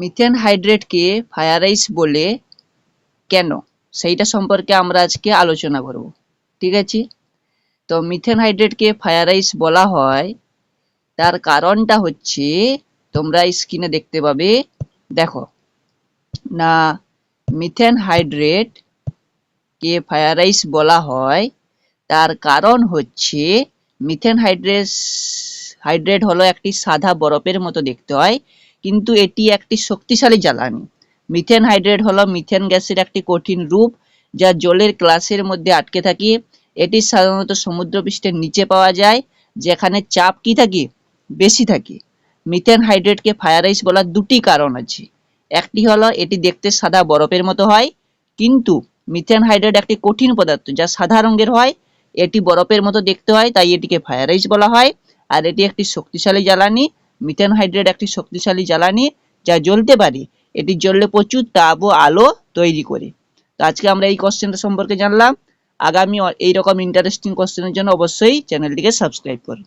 Methane হাইড্রেটকে fire আইস বলে কেন? সেইটা সম্পর্কে আমরা আজকে আলোচনা করব, ঠিক আছে? তো মিথেন হাইড্রেটকে ফায়ার আইস বলা হয়, তার কারণটা হচ্ছে, তোমরা স্ক্রিনে দেখতে পাবে, দেখো, না, মিথেন হাইড্রেট কে ফায়ার আইস বলা হয়, তার কারণ হচ্ছে, মিথেন হাইড্রেস হাইড্রেট হলো একটি সাদা বরফের মতো দেখতে হয় কিন্তু এটি একটি শক্তিশালী জ্বালানি। মিথেন হাইড্রেট হলো মিথেন গ্যাসের একটি কঠিন রূপ যা জলের গ্লাসের মধ্যে আটকে থাকে। এটি সাধারণত সমুদ্রপৃষ্ঠের নিচে পাওয়া যায়, যেখানে চাপ কি থাকে? বেশি থাকে। মিথেন হাইড্রেটকে ফায়ার আইস বলার দুটি কারণ আছে। একটি হলো, এটি দেখতে সাদা বরফের মতো হয়, কিন্তু মিথেন হাইড্রেট একটি কঠিন পদার্থ যা সাদা রঙের হয়। এটি বরফের মতো দেখতে হয়, তাই এটিকে ফায়ার আইস বলা হয়। আর এটি একটি শক্তিশালী জ্বালানি মিথেন হাইড্রেট একটি শক্তিশালী জ্বালানি যা জ্বলতে পারে। এটি জ্বললে প্রচুর তাপ ও আলো তৈরি করে। তো আজকে আমরা এই কোশ্চেনটা সম্পর্কে জানলাম। আগামী এইরকম ইন্টারেস্টিং কোশ্চেনের জন্য অবশ্যই চ্যানেলটিকে সাবস্ক্রাইব করুন।